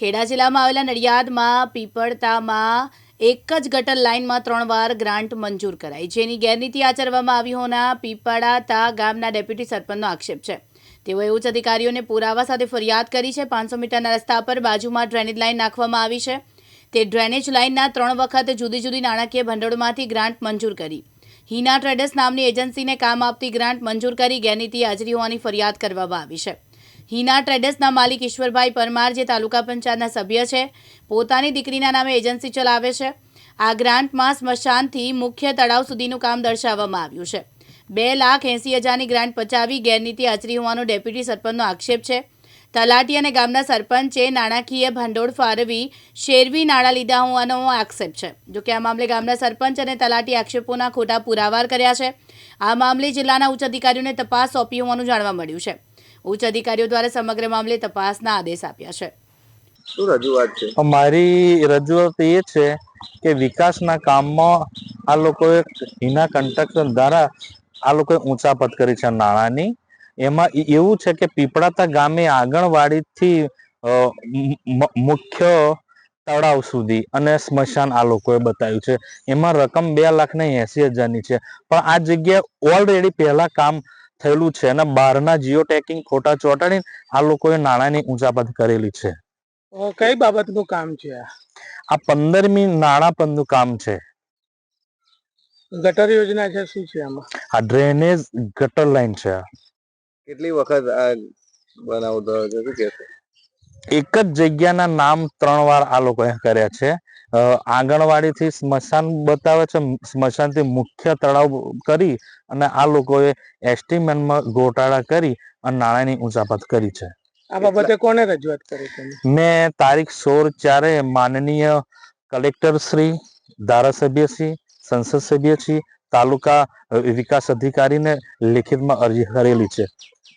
ખેડા જિલ્લામાં આવેલા નડિયાદમાં, પીપળતામાં એક જ ગટર લાઇનમાં ત્રણ વાર ગ્રાન્ટ મંજૂર કરાઈ, જેની ગેરરીતિ આચરવામાં આવી હોના પીપળાતા ગામના ડેપ્યુટી સરપંચનો આક્ષેપ છે. તેઓએ ઉચ્ચ અધિકારીઓને પુરાવા સાથે ફરિયાદ કરી છે. પાંચસો મીટરના રસ્તા પર બાજુમાં ડ્રેનેજ લાઇન નાખવામાં આવી છે. તે ડ્રેનેજ લાઇનના ત્રણ વખત જુદી જુદી નાણાકીય ભંડોળમાંથી ગ્રાન્ટ મંજૂર કરી. હિના ટ્રેડર્સ નામની એજન્સીને કામ આપતી ગ્રાન્ટ મંજૂર કરી ગેરનીતિ હાજરી હોવાની ફરિયાદ કરવામાં આવી છે. હિના ટ્રેડર્સના માલિક ઈશ્વરભાઈ પરમાર, જે તાલુકા પંચાયતના સભ્ય છે, પોતાની દીકરીના નામે એજન્સી ચલાવે છે. આ ગ્રાન્ટમાં સ્મશાનથી મુખ્ય તળાવ સુધીનું કામ દર્શાવવામાં આવ્યું છે. બે લાખ એંસી હજારની ગ્રાન્ટ પચાવી ગેરનીતિ આચરી હોવાનો ડેપ્યુટી સરપંચનો આક્ષેપ છે. તલાટી અને ગામના સરપંચે નાણાકીય ભંડોળ ફાળવી, શેરવી નાણાં લીધા હોવાનો આક્ષેપ છે. જોકે આ મામલે ગામના સરપંચ અને તલાટી આક્ષેપોના ખોટા પુરાવાર કર્યા છે. આ મામલે જિલ્લાના ઉચ્ચ અધિકારીઓને તપાસ સોંપી હોવાનું જાણવા મળ્યું છે. ઉચ્ચ અધિકારીઓ દ્વારા સમગ્ર મામલે તપાસના આદેશ આપ્યા છે. શું રજૂઆત છે? અમારી રજૂઆત એ છે કે વિકાસના કામમાં આ લોકોએ હિના કન્સ્ટ્રક્શન દ્વારા આ લોકોએ ઊંચાપત કરી છે નાણાંની. એમાં એવું છે કે પીપળાતા ગામે આંગણવાડીથી મુખ્ય તળાવ સુધી અને સ્મશાન આ લોકોએ બતાવ્યું છે. એમાં રકમ બે લાખ ને એસી હજારની છે. પણ આ જગ્યાએ ઓલરેડી પહેલા કામ થયેલું છે અને બહારના જીઓ ટેકિંગ ખોટા ચોંટાડીને આ લોકોએ નાણાંની ઊંચાપત કરેલી છે. કઈ બાબતનું કામ છે આ? પંદરમી નાણાં પંદનું કામ છે. ગટર યોજના છે શું છે આમાં? આ ડ્રેનેજ ગટર લાઈન છે કેટલી વખત આ બનાવ થયો છે શું એક જ જગ્યાના નામ ત્રણ વાર આ લોકોએ કર્યા છે. આંગણવાડીથી સ્મશાન બતાવે છે સ્મશાનથી મુખ્ય તળાવ કરી અને આ લોકોએ મેનમાં ગોટાળા કરી અને નાણાંની ઊંચાપત કરી છે. આ બાબતે કોને રજૂઆત કરી મેં તારીખ સોળ ચારે માનનીય કલેક્ટર શ્રી ધારાસભ્ય શ્રી સંસદ સભ્ય શ્રી તાલુકા વિકાસ અધિકારીને લેખિતમાં અરજી કરેલી છે.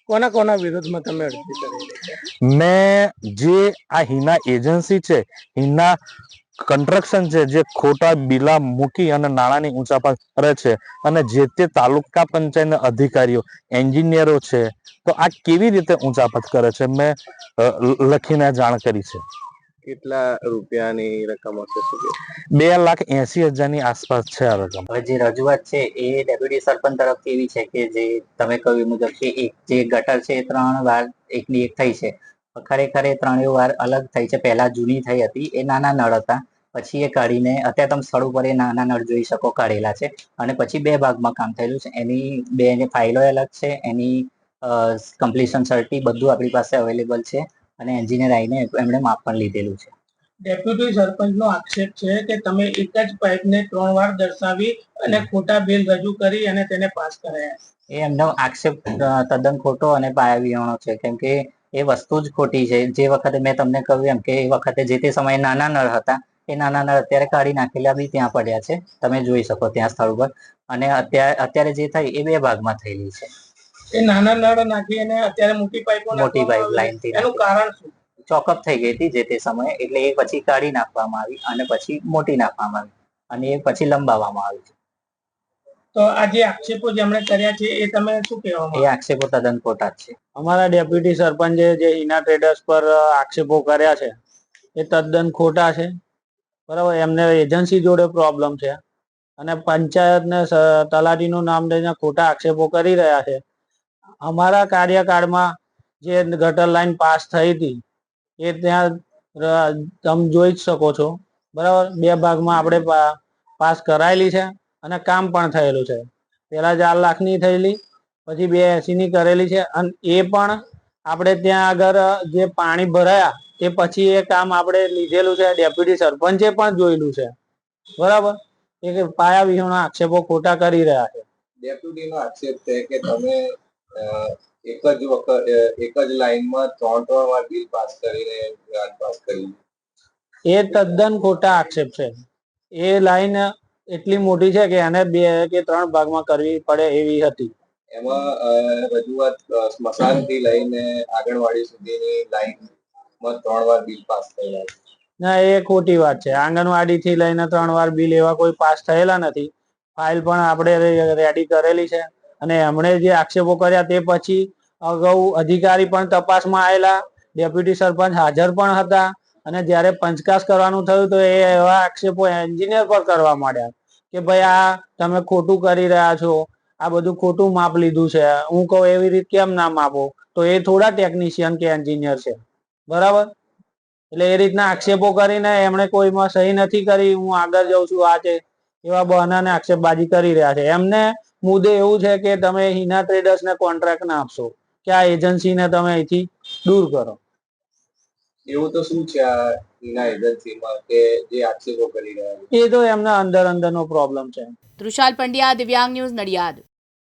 કોના કોના વિરોધમાં તમે અરજી કરેલી મેં જે આ હિના એજન્સી છે હિના કન્સ્ટ્રક્શન છે જે ખોટા બિલા મૂકી અને નાણાંની ઊંચા પર કરે છે અને જે તે તાલુકા પંચાયતના અધિકારીઓ એન્જિનિયરો છે તો આ કેવી રીતે ઊંચાપત કરે છે? મેં લખીને જાણ કરી છે. કેટલા રૂપિયાની રકમ હશે બે લાખ એસી હજારની આસપાસ છે આ રકમ. હવે જે રજૂઆત છે એ ડેપ્યુટી સરપંચ તરફથી એવી છે કે જે તમે કહ્યું મુજબ કે એક જે ગટર છે એ ત્રણ વાર એકની એક થઈ છે. ખરેખર એ ત્રણેય વાર અલગ થઈ છે. પહેલા જૂની થઈ હતી. એ નાના નળ હતા. પછી એ કાઢીને અત્યારે તમે સ્થળ ઉપર એ નાના નળ જોઈ શકો કાઢેલા છે. અને પછી બે ભાગમાં કામ થયેલું છે. એની બે એની ફાઇલો અલગ છે. એની કમ્પ્લીશન સર્ટી બધું આપણી પાસે અવેલેબલ છે. અને એન્જિનિયર આવીને એમણે માપ પણ લીધેલું છે. ડેપ્યુટી સરપંચનો આક્ષેપ છે કે તમે એક જ પાઇપને ત્રણ વાર દર્શાવી અને ખોટા બિલ રજૂ કરી અને તેને પાસ કરાયા. એ એમનો આક્ષેપ તદ્દન ખોટો અને પાયાવિહોણો છે. કેમ કે એ વસ્તુ જ ખોટી છે. જે વખતે મેં તમને કહ્યું એમ કે એ વખતે જે તે સમયે નાના નળ હતા એ નાના નળ અત્યારે કાઢી નાખેલા બી ત્યાં પડ્યા છે. તમે જોઈ શકો ત્યાં સ્થળ ઉપર. અને અત્યારે અત્યારે જે થઈ એ બે ભાગમાં થયેલી છે. એ નાના નળ નાખી અને અત્યારે મોટી પાઇપ મોટી પાઇપ લાઈનથી એનું કારણ શું? ચોકઅપ થઈ ગઈ હતી જે તે સમયે એટલે એ પછી કાઢી નાખવામાં આવી અને પછી મોટી નાખવામાં આવી અને એ પછી લંબાવવામાં આવી છે. તો આ જે આક્ષેપો જેમણે કર્યા છે, એ તમે શું કહેવા એ આક્ષેપો તદ્દન છે. અમારા ડેપ્યુટી સરપંચે જે હિના ટ્રેડર્સ પર આક્ષેપો કર્યા છે, એ તદ્દન ખોટા છે. બરાબર, એમને એજન્સી જોડે પ્રોબ્લેમ છે. અને પંચાયતને તલાટીનું નામ લઈને ખોટા આક્ષેપો કરી રહ્યા છે. અમારા કાર્યકાળમાં જે ગટર લાઈન પાસ થઈ હતી, એ ત્યાં તમે જોઈ જ શકો છો. બરાબર, બે ભાગમાં આપણે પાસ કરાયેલી છે. અને કામ પણ થયેલું છે. પેલા ચાર લાખની થયેલી પછી બે એસી ની કરેલી છે અને એ પણ આપણે ત્યાં આગળ જે પાણી ભરાયા એ પછી એ કામ આપણે લીધેલું છે. ડેપ્યુટી સરપંચે પણ જોયેલું છે. બરાબર? એ પાયા વિહોણા આક્ષેપો ખોટા કરી રહ્યા છે. ડેપ્યુટી નો આક્ષેપ છે કે તમે એક જ વખત એક જ લાઈનમાં ત્રણ ત્રણ વાર બિલ પાસ કરીને ગ્રાન્ટ પાસ કરી એ તદ્દન ખોટા આક્ષેપ છે. એ લાઈન એટલી મોટી છે કે એને બે કે ત્રણ ભાગમાં કરવી પડે એવી હતી. એમાં રજૂઆત સ્મશાનથી લઈને આંગણવાડી સુધીની લાઈનમાં ત્રણ વાર બિલ પાસ થયેલા ના એ ખોટી વાત છે. આંગણવાડી થી લઈને ત્રણ વાર બિલ એવા કોઈ પાસ થયેલા નથી. ફાઇલ પણ આપણે રેડી કરેલી છે. અને એમણે જે આક્ષેપો કર્યા તે પછી અગાઉ અધિકારી પણ તપાસમાં આવેલા ડેપ્યુટી સરપંચ હાજર પણ હતા. અને જ્યારે પંચકાશ કરવાનું થયું તો એ એવા આક્ષેપો એન્જિનિયર પર કરવા માંડ્યા કે ભાઈ આ તમે ખોટું કરી રહ્યા છો, આ બધું ખોટું માપ લીધું છે, હું કહું એવી રીતે કેમ ના માપો? તો એ થોડા ટેકનિશિયન કે એન્જિનિયર છે. બરાબર? એટલે એ રીતના આક્ષેપો કરીને એમણે કોઈમાં સહી નથી કરી, હું આગળ જાઉં છું, આ છે, એવા બહાનાને આક્ષેપબાજી કરી રહ્યા છે. એમને મુદ્દે એવું છે કે તમે હિના ટ્રેડર્સને કોન્ટ્રાક્ટ ના આપશો, કે આ એજન્સીને તમે અહીંથી દૂર કરો. એવું તો શું છે આ હિના એજન્સીમાં કે જે આક્ષેપો કરી રહ્યા છે? એ તો એમના અંદર અંદરનો પ્રોબ્લેમ છે. તૃષાલ પંડ્યા દિવ્યાંગ ન્યૂઝ નડિયાદ.